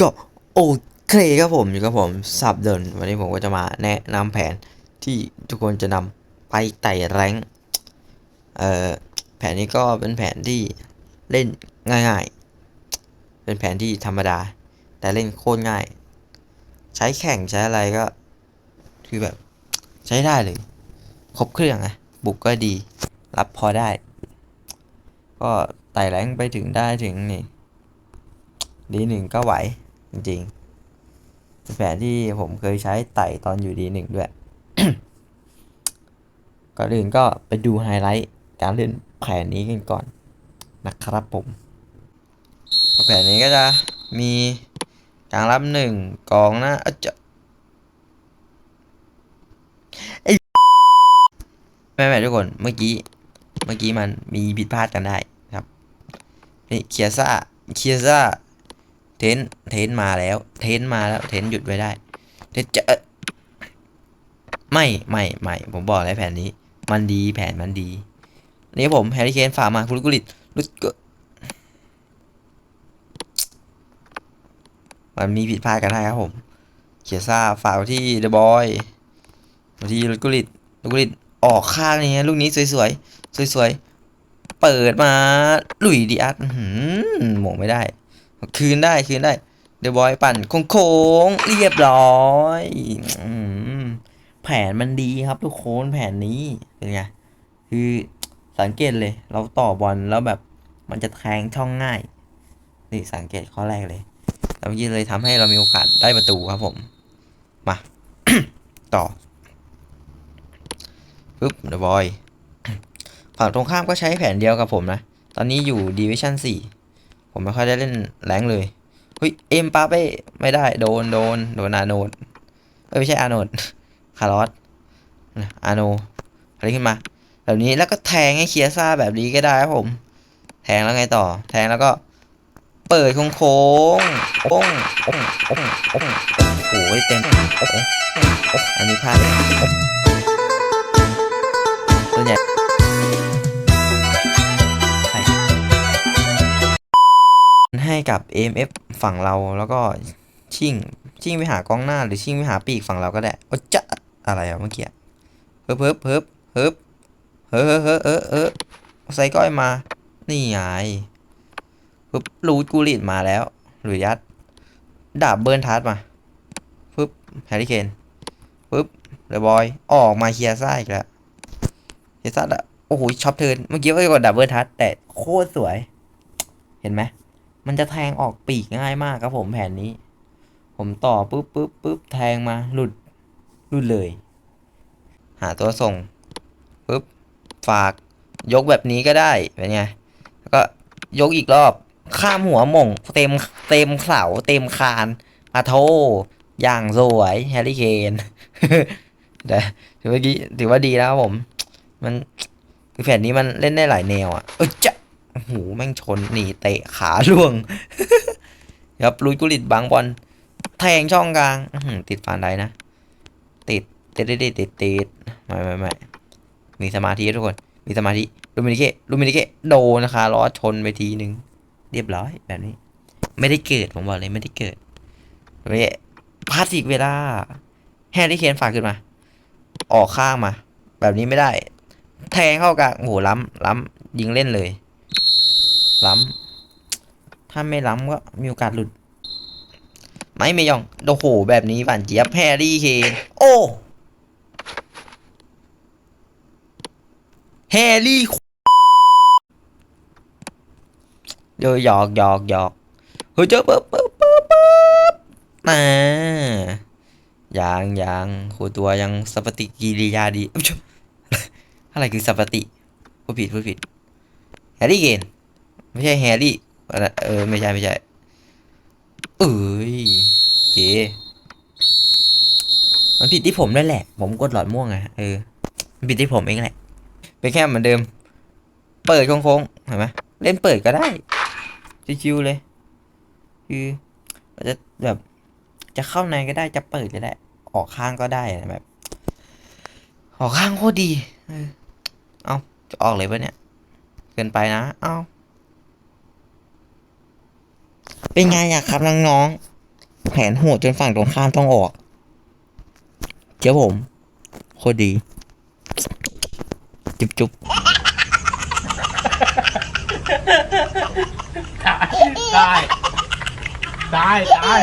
ก็โอเคครับผมอยู่กับผมสับเดิน วันนี้ผมก็จะมาแนะนำแผนที่ทุกคนจะนำไปไต่แรงเอ่อแผนนี้ก็เป็นแผนที่เล่นง่ายๆ เป็นแผนที่ธรรมดา แต่เล่นโคตรง่าย ใช้แข่งใช้อะไรก็คือแบบใช้ได้เลย ครบเครื่องนะบุกก็ดี รับพอได้ ก็ไต่แรงไปถึงได้ถึงนี่ดีหนึ่งก็ไหว จริงๆเป็นแผนที่ผมเคยใช้ไต่ตอนอยู่ดีหนึ่งด้วย ก่อนอื่นก็ไปดูไฮไลท์การเล่นแผนนี้กันก่อนนะครับผม แผนนี้ก็จะมีกลางรับหนึ่งกองหน้าอจะไอแม่แม่ทุกคนเมื่อกี้ เมื่อกี้มันมีผิดพลาดกันได้ครับนี่เคียซ่าเคียซ่า เทนเทนมาแล้ว เทนมาแล้ว เทนหยุดไว้ได้ เทนจะเอ่อไม่ไม่ไม่ผมบอกแล้วแผนนี้ มันดีแผนมันดี นี่ผมแฮร์รี่เคนฝากมาคุณลุกุลิตลุกมันมีผิดพลาดกันได้ครับผมเขียซ่าฝากไว้ที่เดอะบอยที่ลุกุลิตลุกุลิตออกข้างนี้ลูกนี้สวยๆสวยๆเปิดมาหลุยดิอัสอื้อหือหมงไม่ได้ คืนได้คืนได้เดอะบอยปั่นโค้งๆเรียบร้อยอแผนมันดีครับทุกคนแผนนี้เป็นไงคือสังเกตเลย เราต่อบอลแล้วแบบมันจะแทงช่องง่ายนี่สังเกตข้อแรกเลยแล้วเมื่อกี้เลยทำให้เรามีโอกาสได้ประตูครับผม มา ต่อปึ๊บเดอะบอย ฝั่งตรงข้ามก็ใช้แผนเดียวกับผมนะ ตอนนี้อยู่ดิวิชั่นสี่ ผมไม่ค่อยได้เล่นแรงเลยเฮ้ยเอ็มปาเป้ไม่ได้โดนโดนโดนอาโนดเอ้ยไม่ใช่อาโนดคาร์ลอสอาโนอะไรขึ้นมาแบบนี้แล้วก็แทงให้เคียซ่าแบบนี้ก็ได้ครับผม แทงแล้วไงต่อ แทงแล้วก็ เปิดโค้งโค้งโอ้งโอ้งโอ้งโอ้งโอ้ยเต็มโอ้โหอันนี้พลาดเลยส่วนใหญ่ กับ AMF ฝั่งเราแล้วก็ชิ่งชิ่งไปหากองหน้าหรือชิ่งไปหาปีกฝั่งเราก็ได้โอ้จะอะไรอะเมื่อกี้เฮิบเฮิบเฮิบเฮิบเฮ้อเฮ้อเฮ้อเออเอใส่ก้อยมา นี่ไงปึ๊บรูดกูริดมาแล้วหรือยัด ดาบเบิร์นทัสมาปึ๊บแฮร์รี่เคนปึ๊บเดอะบอยออกมาเคียซ่าอีกแล้วเคียซ่าอะโอ้โหช็อปเทิร์นเมื่อกี้ก็กดดับเบิลทัสแต่โคตรสวย เห็นไหม มันจะแทงออกปีกง่ายมากครับผมแผนนี้ ผมต่อปุ๊บปุ๊บปุ๊บแทงมาหลุดหลุดเลย หาตัวส่งปุ๊บฝากยกแบบนี้ก็ได้เป็นไงแล้วก็ยกอีกรอบข้ามหัวหม่งเต็มเต็มเสาเต็มคานอาโทอย่างสวยแฮร์รี่เคนแต่ถือว่าดีถือว่าดีแล้วผม มันคือแผนนี้มันเล่นได้หลายแนวอะเออจะโอ้โหูแม่งชนหนีเตะขาล่วง ครับลุยกุลิตบางบอลแทงช่องกลางติดฟานไดนะ ติดติดติดติดติดไม่ไม่ไม่มีสมาธิทุกคน มีสมาธิลูมินิเกะลูมินิเกะโดนะคะล้อชนไปทีหนึ่งเรียบร้อยแบบนี้ ไม่ได้เกิดผมบอกเลยไม่ได้เกิดเวพาดอีกเวลาแฮร์รี่เคนฝากขึ้นมา ออกข้างมา แบบนี้ไม่ได้ แทงเข้ากลางโอ้โหล้ำล้ำยิงเล่นเลย ล้ำถ้าไม่ล้ำก็มีโอกาสหลุด ไม่ไม่ยองโอ้โหแบบนี้หวานเจี๊ยบแฮร์รี่เคนโอ้แฮร์รี่เดี๋ยวหยอกหยอกหยอกเฮ้ยเจ้าปึ๊บปึ๊บปึ๊บปึ๊บน่ายังยังโหตัวยังสัปฏิกิริยาดีอุ๊ยอะไรคือสัปติพูดผิดพูดผิดแฮร์รี่เกน ไม่ใช่แฮร์รี่อะไรเออไม่ใช่ไม่ใช่เอ้ยโอเคมันผิดที่ผมด้วยแหละ ผมกดหลอดม่วงไงเออมันผิดที่ผมเองแหละเป็นแค่เหมือนเดิม เปิดโค้งๆเห็นไหมเล่นเปิดก็ได้ชิวๆเลย คือจะแบบจะเข้าในก็ได้จะเปิดก็ได้ ออกข้างก็ได้นะแบบ ออกข้างโคตรดี เออเอาจะออกเลยปะเนี่ย เกินไปนะ เอา เป็นไงอะครับน้องๆแผนโหดจนฝั่งตรงข้ามต้องออก เจ้าผมโคตรดี จุ๊บจุ๊บได้ ได้ ได้